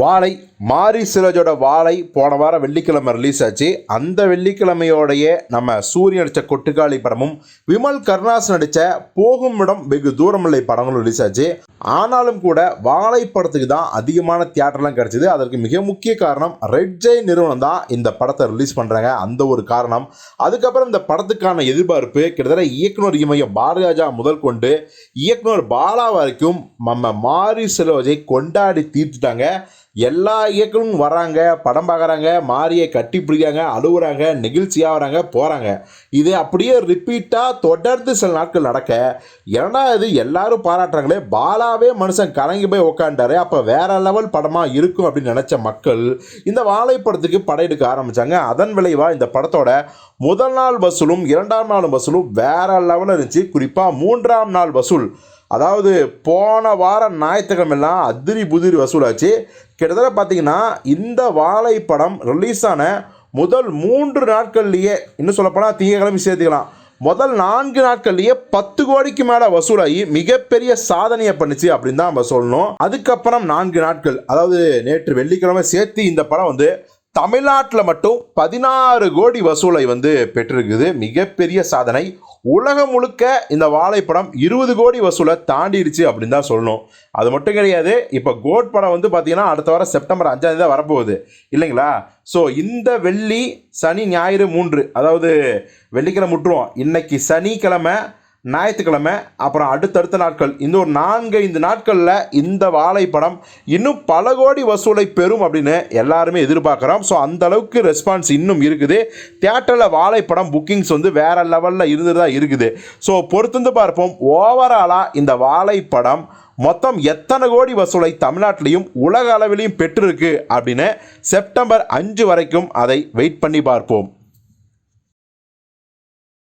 வாழை மாரி சிலஜோட வாழை போன வாரம் வெள்ளிக்கிழமை ரிலீஸ் ஆச்சு. அந்த வெள்ளிக்கிழமையோடைய நம்ம சூரிய நடித்த கொட்டுக்காளி படமும் விமல் கருணாஸ் நடித்த போகும் இடம் வெகு தூரமில்லை படங்களும் ரிலீஸ் ஆச்சு. ஆனாலும் கூட வாழை படத்துக்கு தான் அதிகமான தியேட்டர்லாம் கிடச்சிது. அதற்கு மிக முக்கிய காரணம் ரெட் ஜெய் நிறுவனம் தான் இந்த படத்தை ரிலீஸ் பண்ணுறாங்க அந்த ஒரு காரணம். அதுக்கப்புறம் இந்த படத்துக்கான எதிர்பார்ப்பு கிட்டத்தட்ட இயக்குனர் இமயம் பாரதிராஜா முதல் கொண்டு இயக்குனர் பாலா வரைக்கும் நம்ம மாரி சிலவஜை கொண்டாடி தீர்த்துட்டாங்க. எல்லா இயக்கமும் வராங்க படம் பார்க்குறாங்க மாரியை கட்டி பிடிக்காங்க அழுகுறாங்க நெகிழ்ச்சியாக வராங்க போகிறாங்க இது அப்படியே ரிப்பீட்டாக தொடர்ந்து சில நாட்கள் நடக்க ஏன்னா இது எல்லாரும் பாராட்டுறாங்களே பாலாவே மனுஷன் கலங்கி போய் உக்காண்டாரு அப்போ வேற லெவல் படமாக இருக்கும் அப்படின்னு நினச்ச மக்கள் இந்த வாழைப்படத்துக்கு படையெடுக்க ஆரம்பித்தாங்க அதன் விளைவாக இந்த படத்தோட முதல் நாள் வசூலும் இரண்டாம் நாள் வசூலும் வேற லெவலில் இருந்துச்சு. குறிப்பாக மூன்றாம் நாள் வசூல் அதாவது போன வாரம் ஞாயிற்றுக்கிழமெல்லாம் அதிரி புதிரி வசூலாச்சு. கிட்டத்தட்ட பார்த்தீங்கன்னா இந்த வாழைப்படம் ரிலீஸ் ஆன முதல் மூன்று நாட்கள்லேயே இன்னும் சொல்லப்போனால் திங்கக்கிழமை சேர்த்துக்கலாம் முதல் நான்கு நாட்கள்லேயே பத்து கோடிக்கு மேலே வசூலாகி மிகப்பெரிய சாதனையை பண்ணுச்சு அப்படின்னு தான் நம்ம சொல்லணும். அதுக்கப்புறம் நான்கு நாட்கள் அதாவது நேற்று வெள்ளிக்கிழமை சேர்த்து இந்த படம் வந்து தமிழ்நாட்டில் மட்டும் பதினாறு கோடி வசூலை வந்து பெற்றிருக்குது. மிகப்பெரிய சாதனை. உலகம் முழுக்க இந்த வாழைப்படம் இருபது கோடி வசூலை தாண்டிடுச்சு அப்படின்னு தான் சொல்லணும். அது மட்டும் கிடையாது இப்போ கோட் படம் வந்து பார்த்தீங்கன்னா அடுத்த வாரம் செப்டம்பர் அஞ்சாம் தேதி வரப்போகுது. இல்லைங்களா? ஸோ இந்த வெள்ளி சனி ஞாயிறு மூன்று அதாவது வெள்ளிக்கிழமை முற்றுவோம். இன்னைக்கு சனிக்கிழமை ஞாயிற்றுக்கிழமை அப்புறம் அடுத்தடுத்த நாட்கள். இந்த ஒரு நான்கு ஐந்து நாட்களில் இந்த வாழைப்படம் இன்னும் பல கோடி வசூலை பெறும் அப்படின்னு எல்லாருமே எதிர்பார்க்குறோம். ஸோ அந்த அளவுக்கு ரெஸ்பான்ஸ் இன்னும் இருக்குது. தியேட்டரில் வாழைப்படம் புக்கிங்ஸ் வந்து வேறு லெவலில் இருந்து தான் இருக்குது. ஸோ பொறுத்திருந்து பார்ப்போம். ஓவராலாக இந்த வாழைப்படம் மொத்தம் எத்தனை கோடி வசூலை தமிழ்நாட்டிலையும் உலக அளவிலையும் பெற்றிருக்கு அப்படின்னு செப்டம்பர் அஞ்சு வரைக்கும் அதை வெயிட் பண்ணி பார்ப்போம்.